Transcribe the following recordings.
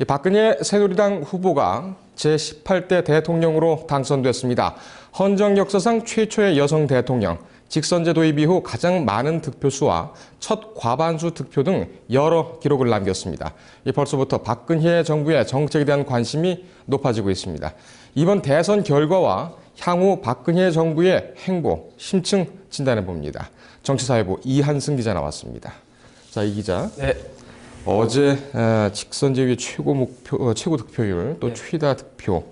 이 박근혜 새누리당 후보가 제18대 대통령으로 당선됐습니다. 헌정 역사상 최초의 여성 대통령, 직선제 도입 이후 가장 많은 득표수와 첫 과반수 득표 등 여러 기록을 남겼습니다. 이 벌써부터 박근혜 정부의 정책에 대한 관심이 높아지고 있습니다. 이번 대선 결과와 향후 박근혜 정부의 행보 심층 진단해 봅니다. 정치사회부 이한승 기자 나왔습니다. 자, 이 기자. 네, 어제 어, 직선제위 최고 목표 어, 최고 득표율 또 최다 득표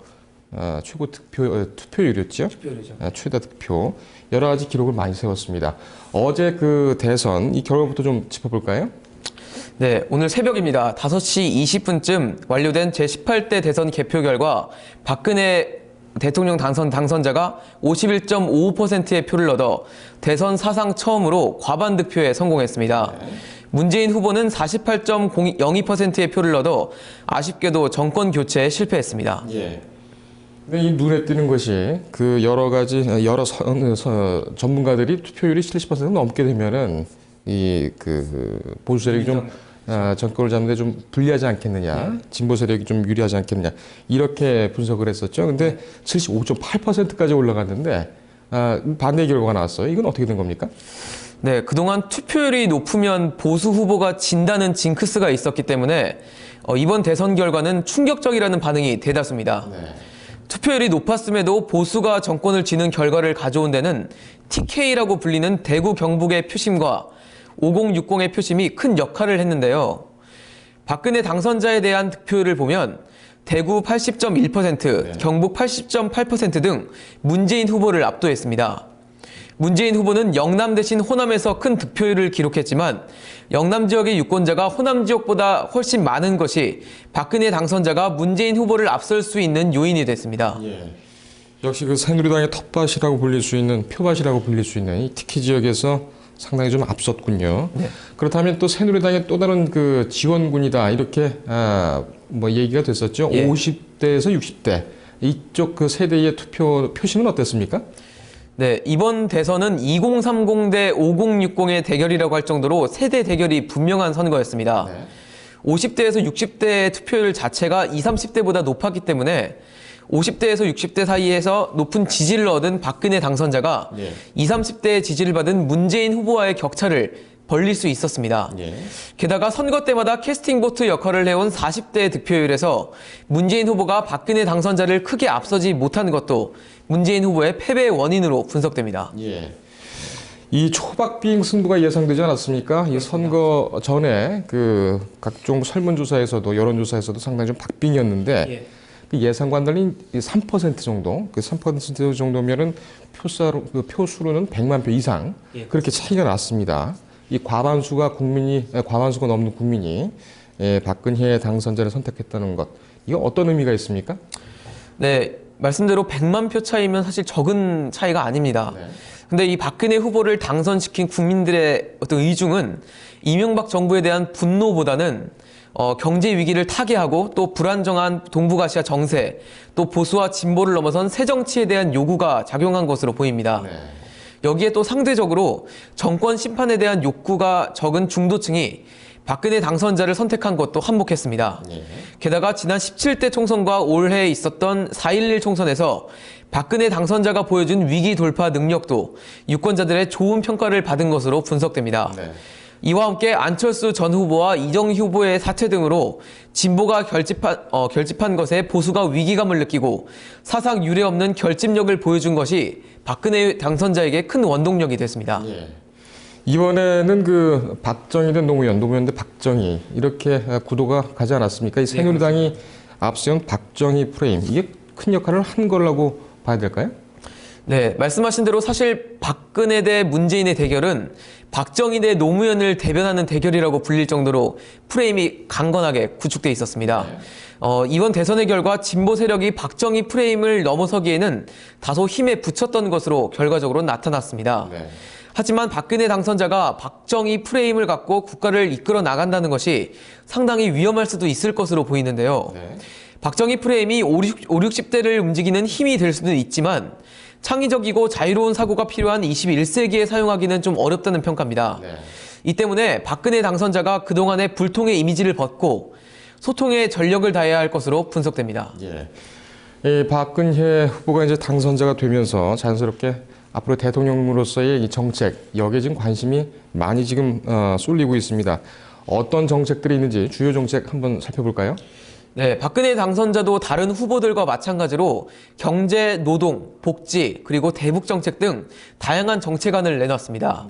어, 최고 득표 어, 투표율이었죠. 투표율이죠. 어, 최다 득표 여러 가지 기록을 많이 세웠습니다. 어제 그 대선 이 결과부터 좀 짚어볼까요? 네, 오늘 새벽입니다. 5시 20분쯤 완료된 제18대 대선 개표 결과 박근혜 대통령 당선 당선자가 51.55%의 표를 얻어 대선 사상 처음으로 과반 득표에 성공했습니다. 문재인 후보는 48.02%의 표를 얻어 아쉽게도 정권 교체에 실패했습니다. 예. 근데 이 눈에 띄는 것이 그 여러 가지 여러 선, 서, 전문가들이 투표율이 70% 넘게 되면은 이 그 보수 세력이 좀 아, 정권을 잡는데 좀 불리하지 않겠느냐, 진보 세력이 좀 유리하지 않겠느냐 이렇게 분석을 했었죠. 근데 75.8%까지 올라갔는데 아, 반대 결과가 나왔어요. 이건 어떻게 된 겁니까? 네, 그동안 투표율이 높으면 보수 후보가 진다는 징크스가 있었기 때문에 어, 이번 대선 결과는 충격적이라는 반응이 대다수입니다. 투표율이 높았음에도 보수가 정권을 쥐는 결과를 가져온 데는 TK라고 불리는 대구 경북의 표심과 5060의 표심이 큰 역할을 했는데요. 박근혜 당선자에 대한 득표율을 보면 대구 80.1%, 경북 80.8%등 문재인 후보를 압도했습니다. 문재인 후보는 영남 대신 호남에서 큰 득표율을 기록했지만 영남 지역의 유권자가 호남 지역보다 훨씬 많은 것이 박근혜 당선자가 문재인 후보를 앞설 수 있는 요인이 됐습니다. 역시 그 새누리당의 텃밭이라고 불릴 수 있는 표밭이라고 불릴 수 있는 이 특히 지역에서 상당히 좀 앞섰군요. 그렇다면 또 새누리당의 또 다른 그 지원군이다 이렇게 아, 뭐 얘기가 됐었죠. 예. 50대에서 60대 이쪽 그 세대의 투표 표심은 어땠습니까? 네, 이번 대선은 2030 대 5060의 대결이라고 할 정도로 세대 대결이 분명한 선거였습니다. 50대에서 60대의 투표율 자체가 20, 30대보다 높았기 때문에 50대에서 60대 사이에서 높은 지지를 얻은 박근혜 당선자가 예. 20, 30대의 지지를 받은 문재인 후보와의 격차를 벌릴 수 있었습니다. 예. 게다가 선거 때마다 캐스팅 보트 역할을 해온 40대 득표율에서 문재인 후보가 박근혜 당선자를 크게 앞서지 못한 것도 문재인 후보의 패배의 원인으로 분석됩니다. 예. 이 초박빙 승부가 예상되지 않았습니까? 이 선거 전에 그 각종 설문조사에서도 여론조사에서도 상당히 좀 박빙이었는데 예. 그 예상과는 달리 3% 정도, 그 3% 정도면은 표사로 그 표수로는 100만 표 이상 예, 그렇게 차이가 났습니다. 이 과반수가 국민이 에, 과반수가 넘는 국민이 예, 박근혜 당선자를 선택했다는 것 이거 어떤 의미가 있습니까? 네, 말씀대로 100만 표 차이면 사실 적은 차이가 아닙니다. 근데 이 박근혜 후보를 당선시킨 국민들의 어떤 의중은 이명박 정부에 대한 분노보다는 어, 경제 위기를 타개하고 또 불안정한 동북아시아 정세, 또 보수와 진보를 넘어선 새 정치에 대한 요구가 작용한 것으로 보입니다. 여기에 또 상대적으로 정권 심판에 대한 욕구가 적은 중도층이 박근혜 당선자를 선택한 것도 한몫했습니다. 게다가 지난 17대 총선과 올해 있었던 4.11 총선에서 박근혜 당선자가 보여준 위기 돌파 능력도 유권자들의 좋은 평가를 받은 것으로 분석됩니다. 이와 함께 안철수 전 후보와 이정희 후보의 사퇴 등으로 진보가 결집한, 어, 결집한 것에 보수가 위기감을 느끼고 사상 유례 없는 결집력을 보여준 것이 박근혜 당선자에게 큰 원동력이 됐습니다. 이번에는 그 박정희 대 노무현, 노무현 대 박정희 이렇게 구도가 가지 않았습니까? 이 새누리당이 앞세운 박정희 프레임 이게 큰 역할을 한 거라고 봐야 될까요? 네, 말씀하신 대로 사실 박근혜 대 문재인의 대결은 박정희 대 노무현을 대변하는 대결이라고 불릴 정도로 프레임이 강건하게 구축돼 있었습니다. 어, 이번 대선의 결과 진보 세력이 박정희 프레임을 넘어서기에는 다소 힘에 붙였던 것으로 결과적으로 나타났습니다. 하지만 박근혜 당선자가 박정희 프레임을 갖고 국가를 이끌어 나간다는 것이 상당히 위험할 수도 있을 것으로 보이는데요. 박정희 프레임이 5, 60대를 움직이는 힘이 될 수는 있지만 창의적이고 자유로운 사고가 필요한 21세기에 사용하기는 좀 어렵다는 평가입니다. 이 때문에 박근혜 당선자가 그동안의 불통의 이미지를 벗고 소통에 전력을 다해야 할 것으로 분석됩니다. 예. 이 박근혜 후보가 이제 당선자가 되면서 자연스럽게 앞으로 대통령으로서의 이 정책 여기에 지금 관심이 많이 지금 어, 쏠리고 있습니다. 어떤 정책들이 있는지 주요 정책 한번 살펴볼까요? 네, 박근혜 당선자도 다른 후보들과 마찬가지로 경제, 노동, 복지, 그리고 대북 정책 등 다양한 정책안을 내놨습니다.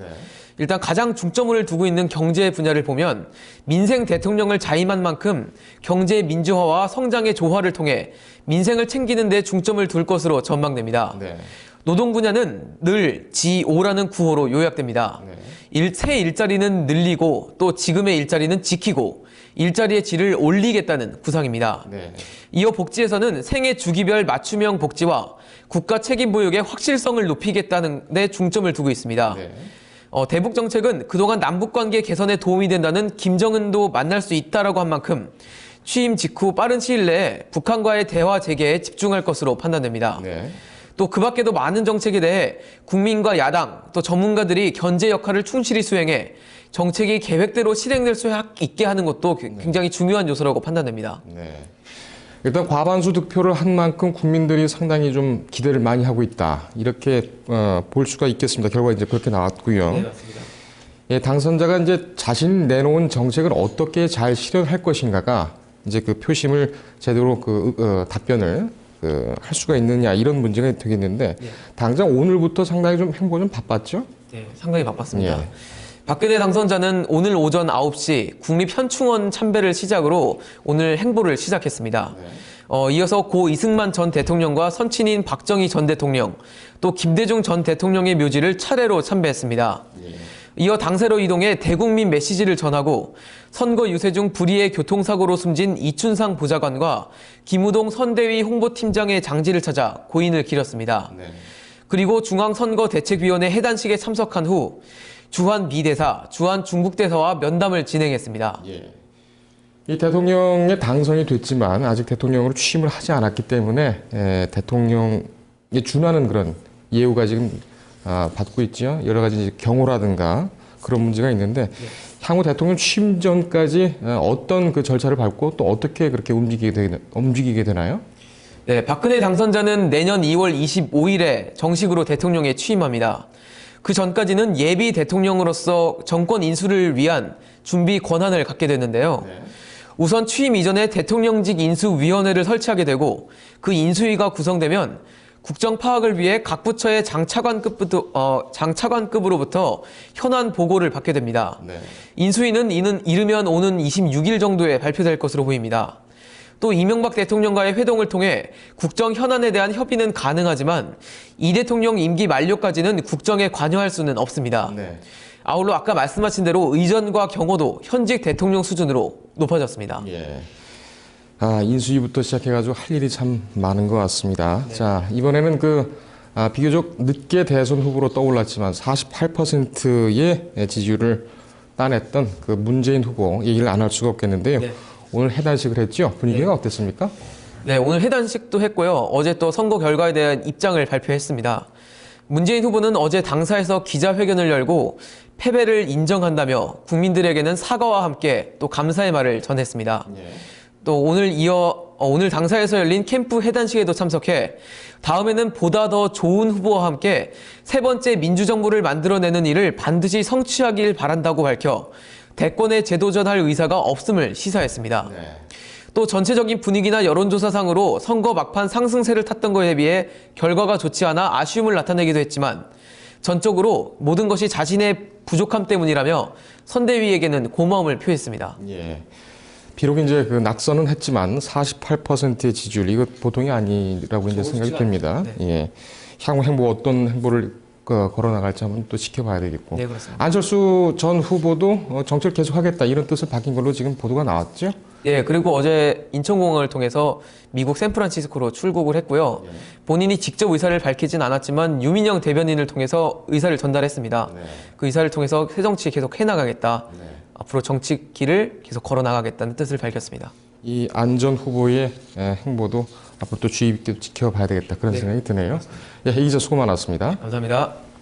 일단 가장 중점을 두고 있는 경제 분야를 보면 민생 대통령을 자임한 만큼 경제 민주화와 성장의 조화를 통해 민생을 챙기는 데 중점을 둘 것으로 전망됩니다. 네. 노동 분야는 늘 G5라는 구호로 요약됩니다. 일, 새 일자리는 늘리고 또 지금의 일자리는 지키고 일자리의 질을 올리겠다는 구상입니다. 네. 이어 복지에서는 생애 주기별 맞춤형 복지와 국가 책임 보육의 확실성을 높이겠다는 데 중점을 두고 있습니다. 네. 어, 대북 정책은 그동안 남북 관계 개선에 도움이 된다는 김정은도 만날 수 있다라고 한 만큼 취임 직후 빠른 시일 내에 북한과의 대화 재개에 집중할 것으로 판단됩니다. 네. 또그 밖에도 많은 정책에 대해 국민과 야당 또 전문가들이 견제 역할을 충실히 수행해 정책이 계획대로 실행될 수 있게 하는 것도 굉장히 중요한 요소라고 판단됩니다. 네. 일단 과반수 득표를 한 만큼 국민들이 상당히 좀 기대를 많이 하고 있다. 이렇게 어, 볼 수가 있겠습니다. 결과 이제 그렇게 나왔고요. 맞습니다. 예, 당선자가 이제 자신이 내놓은 정책을 어떻게 잘 실현할 것인가가 이제 그 표심을 제대로 그 어, 답변을 그 할 수가 있느냐 이런 문제가 되겠는데 당장 오늘부터 상당히 좀 행보 좀 바빴죠? 네, 상당히 바빴습니다. 예. 박근혜 당선자는 오늘 오전 9시 국립현충원 참배를 시작으로 오늘 행보를 시작했습니다. 어, 이어서 고 이승만 전 대통령과 선친인 박정희 전 대통령, 또 김대중 전 대통령의 묘지를 차례로 참배했습니다. 이어 당세로 이동해 대국민 메시지를 전하고 선거 유세 중 불의의 교통사고로 숨진 이춘상 보좌관과 김우동 선대위 홍보팀장의 장지를 찾아 고인을 기렸습니다. 그리고 중앙선거대책위원회 해단식에 참석한 후 주한 미 대사, 주한 중국 대사와 면담을 진행했습니다. 예. 이 대통령에 당선이 됐지만 아직 대통령으로 취임을 하지 않았기 때문에 에, 대통령에 준하는 그런 예우가 지금 아, 받고 있죠. 여러 가지 경호라든가 그런 문제가 있는데 향후 대통령 취임 전까지 어, 어떤 그 절차를 밟고 또 어떻게 그렇게 움직이게, 되, 움직이게 되나요? 네, 박근혜 당선자는 내년 2월 25일에 정식으로 대통령에 취임합니다. 그 전까지는 예비 대통령으로서 정권 인수를 위한 준비 권한을 갖게 됐는데요. 우선 취임 이전에 대통령직 인수위원회를 설치하게 되고 그 인수위가 구성되면 국정 파악을 위해 각 부처의 장차관급부터 어, 장차관급으로부터 현안 보고를 받게 됩니다. 인수위는 이는 이르면 오는 26일 정도에 발표될 것으로 보입니다. 또 이명박 대통령과의 회동을 통해 국정 현안에 대한 협의는 가능하지만 이 대통령 임기 만료까지는 국정에 관여할 수는 없습니다. 네. 아울러 아까 말씀하신 대로 의전과 경호도 현직 대통령 수준으로 높아졌습니다. 예. 아, 인수위부터 시작해가지고 할 일이 참 많은 것 같습니다. 자, 이번에는 그, 아, 비교적 늦게 대선 후보로 떠올랐지만 48%의 지지율을 따냈던 그 문재인 후보 얘기를 안 할 수가 없겠는데요. 네. 오늘 해단식을 했죠. 분위기가 어땠습니까? 네, 오늘 해단식도 했고요. 어제 또 선거 결과에 대한 입장을 발표했습니다. 문재인 후보는 어제 당사에서 기자회견을 열고 패배를 인정한다며 국민들에게는 사과와 함께 또 감사의 말을 전했습니다. 또 오늘 이어 어, 오늘 당사에서 열린 캠프 해단식에도 참석해 다음에는 보다 더 좋은 후보와 함께 세 번째 민주정부를 만들어내는 일을 반드시 성취하길 바란다고 밝혀 대권에 재도전할 의사가 없음을 시사했습니다. 또 전체적인 분위기나 여론조사상으로 선거 막판 상승세를 탔던 것에 비해 결과가 좋지 않아 아쉬움을 나타내기도 했지만 전적으로 모든 것이 자신의 부족함 때문이라며 선대위에게는 고마움을 표했습니다. 예. 비록 이제 그 낙선은 했지만 48%의 지지율 이거 보통이 아니라고 이제 생각이 듭니다. 예. 향후 행보 어떤 행보를 그 걸어 나갈지 한번 또 지켜봐야 되겠고. 네, 그렇습니다. 안철수 전 후보도 어, 정치를 계속하겠다 이런 뜻을 밝힌 걸로 지금 보도가 나왔죠. 예, 그리고 어제 인천공항을 통해서 미국 샌프란시스코로 출국을 했고요. 본인이 직접 의사를 밝히진 않았지만 유민영 대변인을 통해서 의사를 전달했습니다. 그 의사를 통해서 새 정치 계속 해나가겠다. 앞으로 정치 길을 계속 걸어 나가겠다는 뜻을 밝혔습니다. 이 안전 후보의 에, 행보도 앞으로 또 주의 깊게 지켜봐야 되겠다 그런 생각이 드네요. 예, 이 기자 수고 많았습니다. 감사합니다.